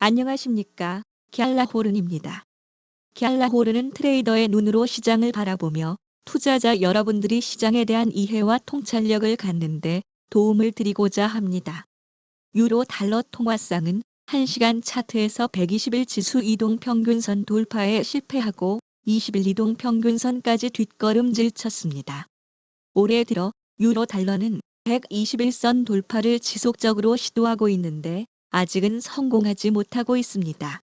안녕하십니까. 갤라호른입니다. 갤라호른은 트레이더의 눈으로 시장을 바라보며 투자자 여러분들이 시장에 대한 이해와 통찰력을 갖는데 도움을 드리고자 합니다. 유로 달러 통화상은 1시간 차트에서 120일 지수 이동 평균선 돌파에 실패하고 20일 이동 평균선까지 뒷걸음질 쳤습니다. 올해 들어 유로 달러는 121선 돌파를 지속적으로 시도하고 있는데 아직은 성공하지 못하고 있습니다.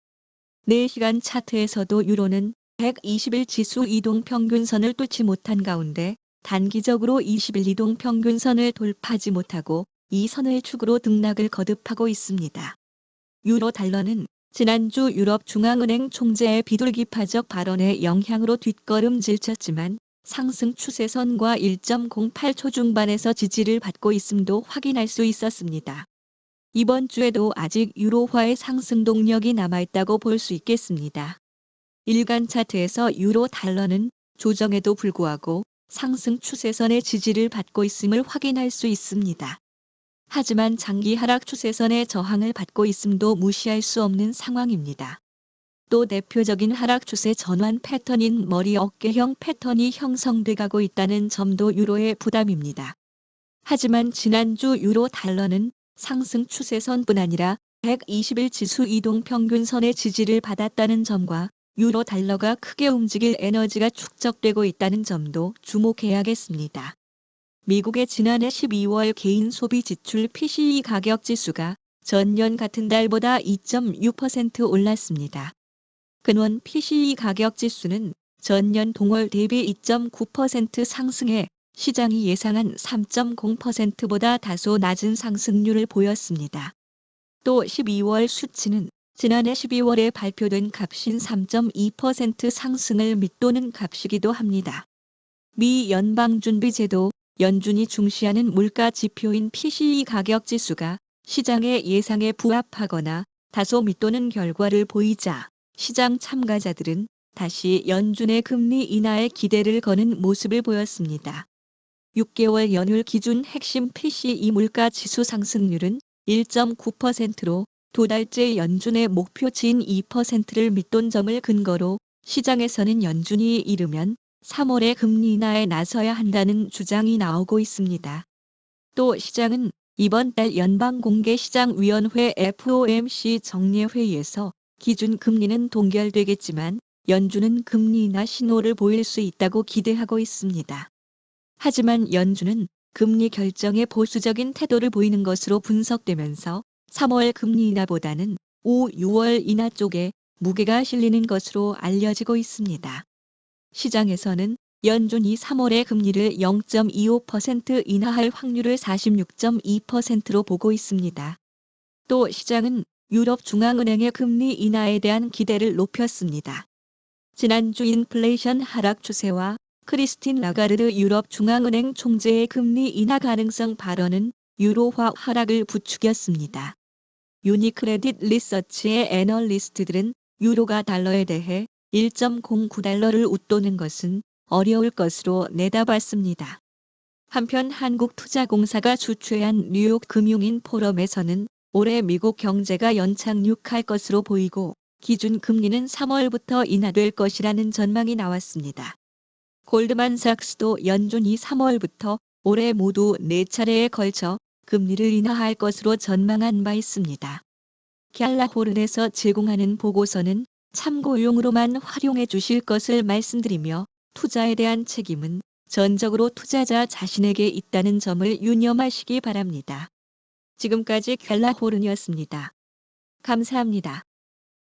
4시간 차트에서도 유로는 120일 지수 이동 평균선을 뚫지 못한 가운데 단기적으로 20일 이동 평균선을 돌파하지 못하고 이 선을 축으로 등락을 거듭하고 있습니다. 유로 달러는 지난주 유럽 중앙은행 총재의 비둘기파적 발언의 영향으로 뒷걸음질 쳤지만 상승 추세선과 1.08초 중반에서 지지를 받고 있음도 확인할 수 있었습니다. 이번 주에도 아직 유로화의 상승 동력이 남아있다고 볼 수 있겠습니다. 일간 차트에서 유로 달러는 조정에도 불구하고 상승 추세선의 지지를 받고 있음을 확인할 수 있습니다. 하지만 장기 하락 추세선의 저항을 받고 있음도 무시할 수 없는 상황입니다. 또 대표적인 하락 추세 전환 패턴인 머리 어깨형 패턴이 형성돼 가고 있다는 점도 유로의 부담입니다. 하지만 지난주 유로 달러는 상승 추세선뿐 아니라 120일 지수 이동 평균선의 지지를 받았다는 점과 유로 달러가 크게 움직일 에너지가 축적되고 있다는 점도 주목해야겠습니다. 미국의 지난해 12월 개인 소비 지출 PCE 가격 지수가 전년 같은 달보다 2.6% 올랐습니다. 근원 PCE 가격 지수는 전년 동월 대비 2.9% 상승해 시장이 예상한 3.0%보다 다소 낮은 상승률을 보였습니다. 또 12월 수치는 지난해 12월에 발표된 값인 3.2% 상승을 밑도는 값이기도 합니다. 미 연방준비제도 연준이 중시하는 물가 지표인 PCE 가격 지수가 시장의 예상에 부합하거나 다소 밑도는 결과를 보이자 시장 참가자들은 다시 연준의 금리 인하에 기대를 거는 모습을 보였습니다. 6개월 연율 기준 핵심 PCE 물가 지수 상승률은 1.9%로 두 달째 연준의 목표치인 2%를 밑돈 점을 근거로 시장에서는 연준이 이르면 3월에 금리 인하에 나서야 한다는 주장이 나오고 있습니다. 또 시장은 이번 달 연방공개시장위원회 FOMC 정례회의에서 기준 금리는 동결되겠지만 연준은 금리 인하 신호를 보일 수 있다고 기대하고 있습니다. 하지만 연준은 금리 결정에 보수적인 태도를 보이는 것으로 분석되면서 3월 금리 인하보다는 5, 6월 인하 쪽에 무게가 실리는 것으로 알려지고 있습니다. 시장에서는 연준이 3월에 금리를 0.25% 인하할 확률을 46.2%로 보고 있습니다. 또 시장은 유럽 중앙은행의 금리 인하에 대한 기대를 높였습니다. 지난주 인플레이션 하락 추세와 크리스틴 라가르드 유럽 중앙은행 총재의 금리 인하 가능성 발언은 유로화 하락을 부추겼습니다. 유니크레딧 리서치의 애널리스트들은 유로가 달러에 대해 1.09달러를 웃도는 것은 어려울 것으로 내다봤습니다. 한편 한국투자공사가 주최한 뉴욕 금융인 포럼에서는 올해 미국 경제가 연착륙할 것으로 보이고 기준 금리는 3월부터 인하될 것이라는 전망이 나왔습니다. 골드만삭스도 연준이 3월부터 올해 모두 4차례에 걸쳐 금리를 인하할 것으로 전망한 바 있습니다. 갤라호른에서 제공하는 보고서는 참고용으로만 활용해 주실 것을 말씀드리며 투자에 대한 책임은 전적으로 투자자 자신에게 있다는 점을 유념하시기 바랍니다. 지금까지 갤라호른이었습니다. 감사합니다.